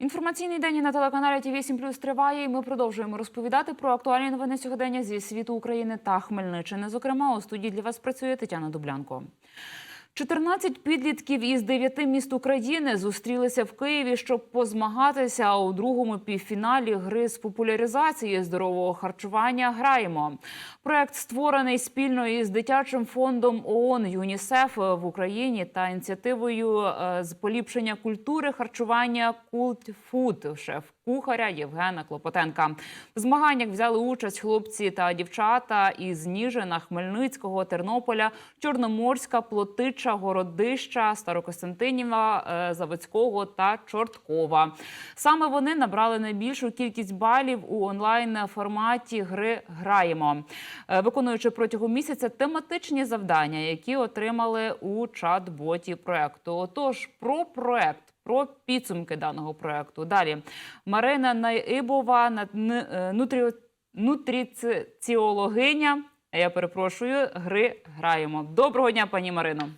Інформаційний день на телеканалі Ті 8 Плюс триває. і Ми продовжуємо розповідати про актуальні новини сьогодення зі світу України та Хмельниччини. Зокрема, у студії для вас працює Тетяна Дублянко. 14 підлітків із 9 міст України зустрілися в Києві, щоб позмагатися у другому півфіналі гри з популяризації здорового харчування. Граємо. Проект створений спільно із дитячим фондом ООН ЮНІСЕФ в Україні та ініціативою е, з поліпшення культури харчування Культ Фуд шеф кухаря Євгена Клопотенка. В змаганнях взяли участь хлопці та дівчата із Ніжина, Хмельницького, Тернополя, Чорноморська, Плотича, Городища, Старокостянтинєва, е, Заводського та Чорткова. Саме вони набрали найбільшу кількість балів у онлайн форматі гри Граємо, е, виконуючи протягом місяця тематичні завдання, які отримали у чат-боті проекту. Отож, про проект. Про підсумки даного проекту. Далі Марина Найибова, е, нутрі... нутриціологиня. Я перепрошую, гри граємо. Доброго дня, пані Марино.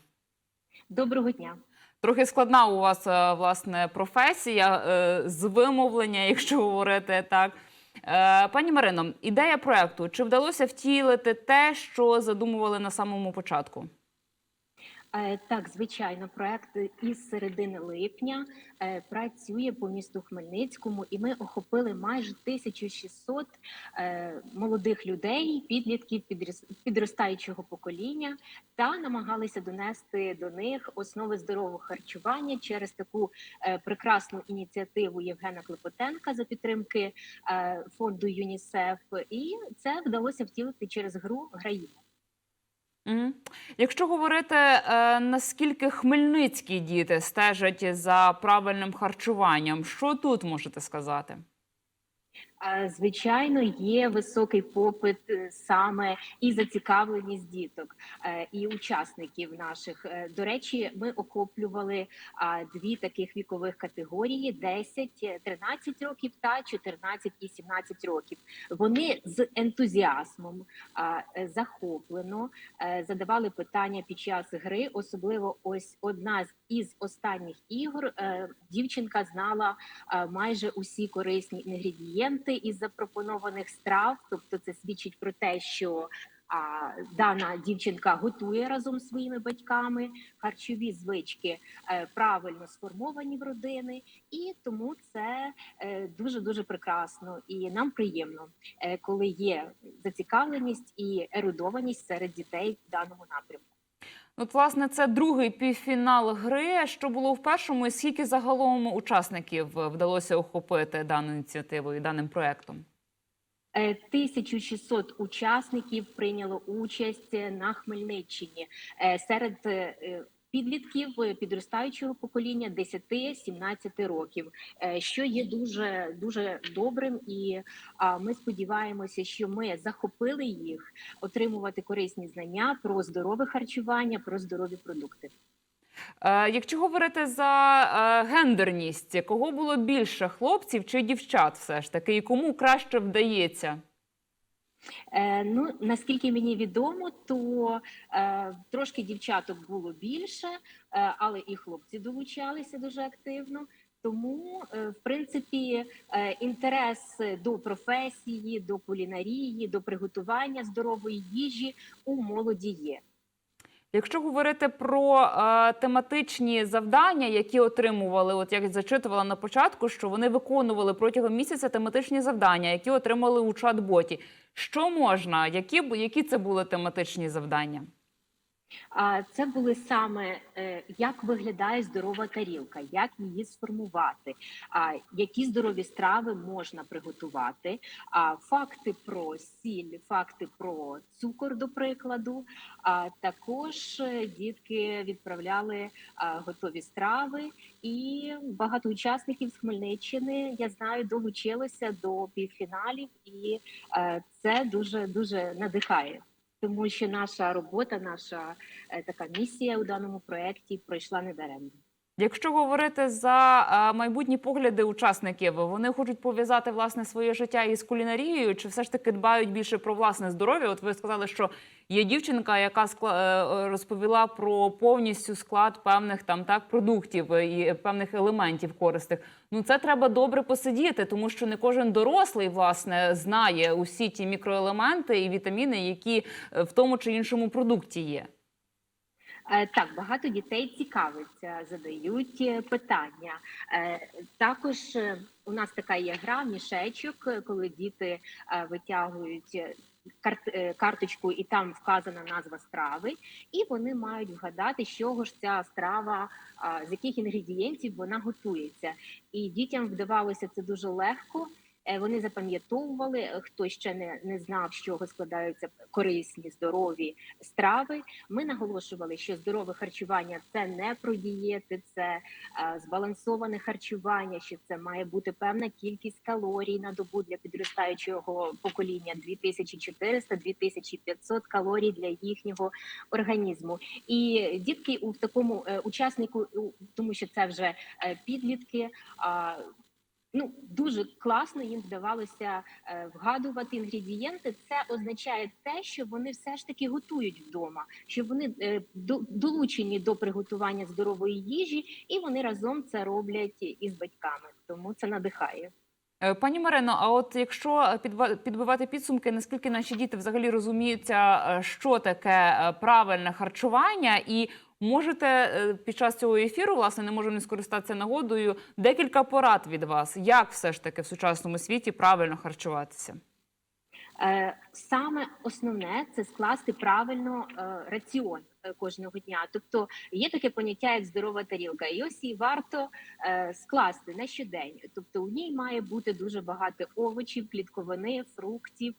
Доброго дня. Трохи складна у вас е, власне професія е, з вимовлення, якщо говорити так. Е, Пані Марино, ідея проекту чи вдалося втілити те, що задумували на самому початку? Е, Так, звичайно, проект із середини липня е, працює по місту Хмельницькому, і ми охопили майже 1600 е, молодих людей, підлітків підростаючого покоління, та намагалися донести до них основи здорового харчування через таку прекрасну ініціативу Євгена Клопотенка за підтримки фонду ЮНІСЕФ. І це вдалося втілити через гру Граїмо. Якщо говорити, е, наскільки хмельницькі діти стежать за правильним харчуванням, що тут можете сказати? Звичайно, є високий попит е, саме і зацікавленість діток е, і учасників наших. Е, До речі, ми охоплювали дві таких вікових категорії: 10, е, 13 років та 14 і 17 років. Вони з ентузіазмом захоплено задавали питання під час гри. Особливо ось одна із останніх ігор. Дівчинка знала майже усі корисні інгредієнти із запропонованих страв. Тобто, це свідчить про те, що а, дана дівчинка готує разом з своїми батьками харчові звички е, правильно сформовані в родини, і тому це дуже дуже прекрасно. І нам приємно, е, коли є зацікавленість і ерудованість серед дітей в даному напрямку. От, власне, це другий півфінал гри. Що було в першому, і скільки загалом учасників е, вдалося охопити даною ініціативою, даним проектом? Е, 1600 учасників прийняло участь е, на Хмельниччині Е, серед е, підлітків е, підростаючого покоління 10-17 років, е, що є дуже дуже добрим. І ми сподіваємося, що ми захопили їх отримувати корисні знання про здорове харчування, про здорові продукти. Е, Якщо говорити за гендерність, кого було більше хлопців чи дівчат, все ж таки, і кому краще вдається? Е, ну наскільки мені відомо, то е, трошки дівчаток було більше, е, але і хлопці долучалися дуже активно. Тому, е, в принципі, е, інтерес до професії, до кулінарії, до приготування здорової їжі у молоді є. Якщо говорити про е, тематичні завдання, які отримували, от як зачитувала на початку, що вони виконували протягом місяця тематичні завдання, які отримали у чат-боті. Що можна? Які, які це були тематичні завдання? Це були саме е, як виглядає здорова тарілка, як її сформувати, які здорові страви можна приготувати. Факти про сіль, факти про цукор, до прикладу. А також е, дітки відправляли готові страви, і багато учасників з Хмельниччини я знаю долучилося до півфіналів, і е, це дуже дуже надихає тому що наша робота, наша е, така місія у даному проєкті пройшла недаремно. Якщо говорити за е, майбутні погляди учасників, вони хочуть пов'язати власне своє життя із кулінарією, чи все ж таки дбають більше про власне здоров'я? От ви сказали, що є дівчинка, яка скла- е, розповіла про повністю склад певних там так продуктів і певних елементів корисних. Ну це треба добре посидіти, тому що не кожен дорослий власне знає усі ті мікроелементи і вітаміни, які е, в тому чи іншому продукті є. Е, Так, багато дітей цікавиться, задають е, питання. Е, Також у нас така є гра мішечок, коли діти витягують карточку, і там вказана назва страви, і вони мають вгадати, з чого ж ця страва, з яких інгредієнтів вона готується. І дітям вдавалося це дуже легко. Е, Вони запам'ятовували, е, хто ще не, не знав, з чого складаються корисні, здорові страви. Ми наголошували, що здорове харчування це не про дієти, це е, збалансоване харчування, що це має бути певна кількість калорій на добу для підростаючого покоління 2400-2500 калорій для їхнього організму. І дітки у такому учаснику, тому що це вже підлітки. Ну, дуже класно їм вдавалося е, вгадувати інгредієнти. Це означає те, що вони все ж таки готують вдома, що вони е, до- долучені до приготування здорової їжі, і вони разом це роблять із батьками. Тому це надихає. Е, Пані Марино, а от якщо підбивати підсумки, наскільки наші діти взагалі розуміються, що таке правильне харчування, і можете е, під час цього ефіру, власне, не можемо не скористатися нагодою, декілька порад від вас, як все ж таки в сучасному світі правильно харчуватися? Е, Саме основне це скласти правильно е, раціон е, кожного дня. Тобто є таке поняття як здорова тарілка, і ось її варто скласти на щодень. Тобто у ній має бути дуже багато овочів, клітковини, фруктів.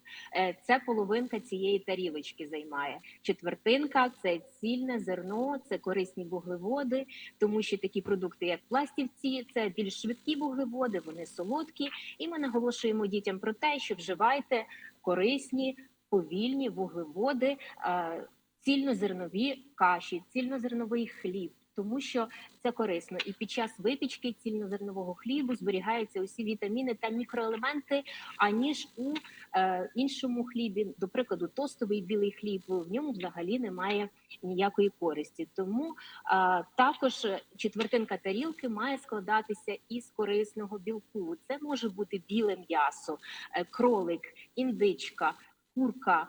Це половинка цієї тарілочки займає. Четвертинка це цільне зерно, це корисні вуглеводи, тому що такі продукти, як пластівці, це більш швидкі вуглеводи, вони солодкі. І ми наголошуємо дітям про те, що вживайте корисні, повільні вуглеводи, е, цільнозернові каші, цільнозерновий хліб. Тому що це корисно, і під час випічки цільнозернового хлібу зберігаються усі вітаміни та мікроелементи, аніж у е, іншому хлібі, до прикладу, тостовий білий хліб. В ньому взагалі немає ніякої користі. Тому е, також четвертинка тарілки має складатися із корисного білку. Це може бути біле м'ясо, е, кролик, індичка. Курка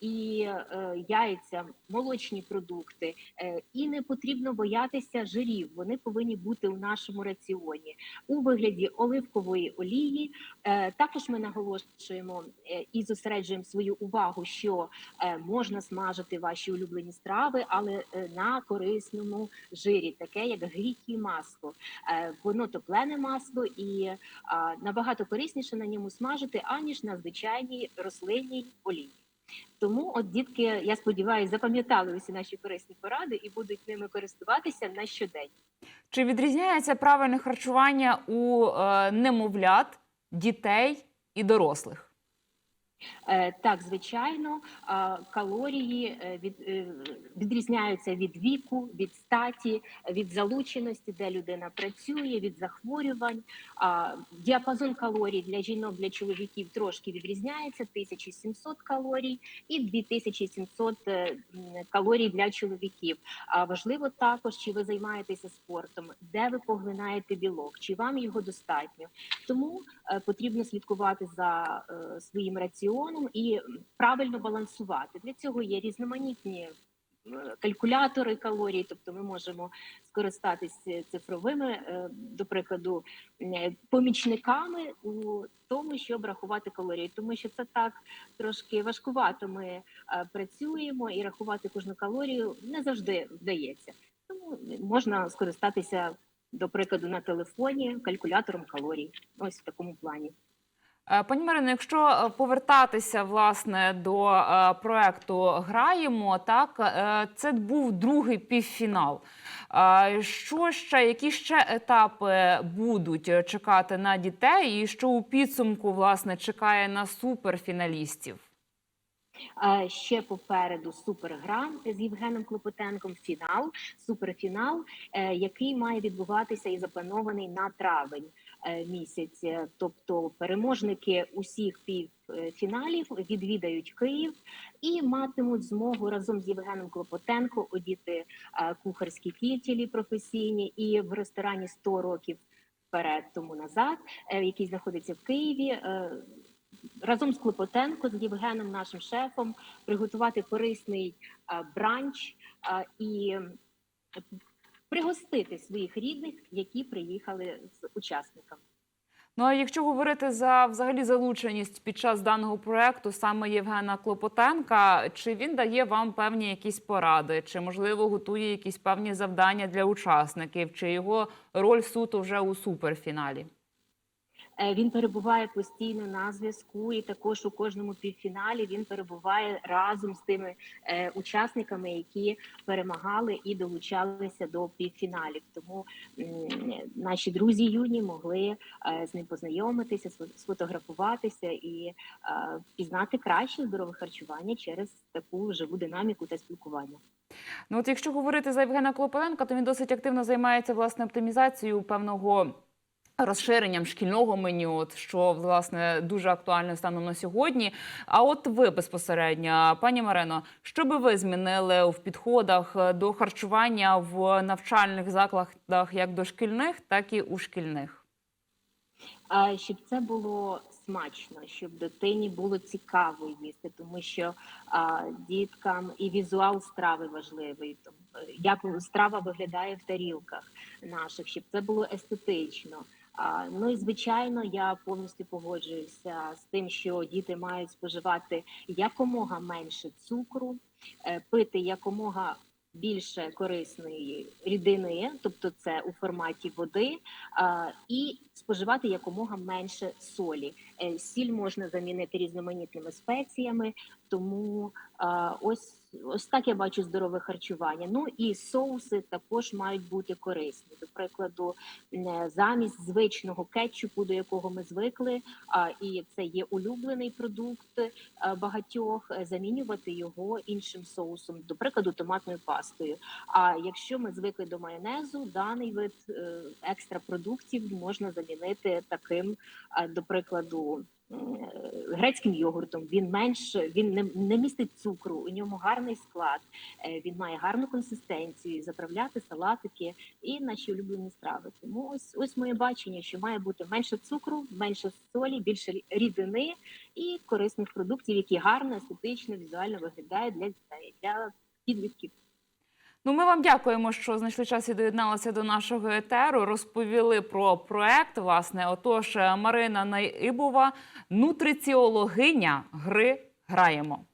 і е, яйця, молочні продукти, е, і не потрібно боятися жирів. Вони повинні бути у нашому раціоні у вигляді оливкової олії. Е, також ми наголошуємо і зосереджуємо свою увагу, що можна смажити ваші улюблені страви, але на корисному жирі, таке як грікі масло. Воно топлене масло і набагато корисніше на ньому смажити, аніж на звичайній рослинній олії. Тому, от дітки, я сподіваюся, запам'ятали усі наші корисні поради і будуть ними користуватися на щодень. Чи відрізняється правильне харчування у е, немовлят, дітей і дорослих? Е, Так, звичайно, калорії е, від, е, відрізняються від віку, від статі, від залученості, де людина працює, від захворювань. Діапазон калорій для жінок, для чоловіків трошки відрізняється: 1700 калорій і 2700 е, калорій для чоловіків. Важливо також, чи ви займаєтеся спортом, де ви поглинаєте білок, чи вам його достатньо. Тому е, потрібно слідкувати за е, своїм раціоном і правильно балансувати. Для цього є різноманітні е, калькулятори калорій, тобто ми можемо скористатися цифровими, е, до прикладу, е, помічниками у тому, щоб рахувати калорії, тому що це так трошки важкувато. Ми е, працюємо і рахувати кожну калорію не завжди вдається. Тому можна скористатися, до прикладу, на телефоні калькулятором калорій. Ось в такому плані. Е, Пані Марино, якщо е, повертатися власне до е, проекту Граємо, так це був другий півфінал. Що ще, які ще етапи будуть чекати на дітей, і що у підсумку власне чекає на суперфіналістів? Ще попереду суперграм з Євгеном Клопотенком. Фінал, суперфінал, який має відбуватися і запланований на травень місяць. Е, Тобто переможники усіх півфіналів відвідають Київ і матимуть змогу разом з Євгеном Клопотенко одіти е, кухарські кітілі професійні і в ресторані 100 років вперед тому назад, е, який знаходиться в Києві. е, разом з Клопотенко, з Євгеном, нашим шефом, приготувати корисний бранч і пригостити своїх рідних, які приїхали з учасниками. Ну а якщо говорити за взагалі залученість під час даного проекту саме Євгена Клопотенка, чи він дає вам певні якісь поради, чи можливо готує якісь певні завдання для учасників, чи його роль суто вже у суперфіналі? Е, Він перебуває постійно на зв'язку, і також у кожному півфіналі він перебуває разом з тими е, учасниками, які перемагали і долучалися до півфіналів. Тому наші друзі юні могли е, з ним познайомитися, сфо- сфотографуватися і пізнати краще здорове харчування через таку живу динаміку та спілкування. Ну, от якщо говорити за Євгена Клопотенка, то він досить активно займається власне оптимізацією певного. Розширенням шкільного меню, що власне дуже актуально станом на сьогодні. А от ви безпосередньо, пані Марино, що би ви змінили в підходах е, до харчування в навчальних закладах, як дошкільних, так і у шкільних? А, щоб це було смачно, щоб дитині було цікаво їсти, тому що а, діткам і візуал страви важливий. Е, як страва виглядає в тарілках наших, щоб це було естетично. Ну і звичайно, я повністю погоджуюся з тим, що діти мають споживати якомога менше цукру, е, пити якомога більше корисної рідини, тобто це у форматі води, і споживати якомога менше солі. Е, Сіль можна замінити різноманітними спеціями, тому ось ось так я бачу здорове харчування. Ну і соуси також мають бути корисні. До прикладу, не замість звичного кетчупу, до якого ми звикли, а і це є улюблений продукт е, багатьох, е, замінювати його іншим соусом, до прикладу, томатною пастою. А якщо ми звикли до майонезу, даний вид е, екстра продуктів можна замінити таким, е, до прикладу. Грецьким йогуртом він менш він не, не містить цукру, у ньому гарний склад, е, він має гарну консистенцію, заправляти салатики і наші улюблені страви. Тому ось ось моє бачення, що має бути менше цукру, менше солі, більше рідини і корисних продуктів, які гарно, естетично, візуально виглядають для дітей, для підлітків. Ну, ми вам дякуємо, що знайшли час і доєдналися до нашого етеру. Розповіли про проект. Власне, отож, Марина Найибова, нутриціологиня гри граємо.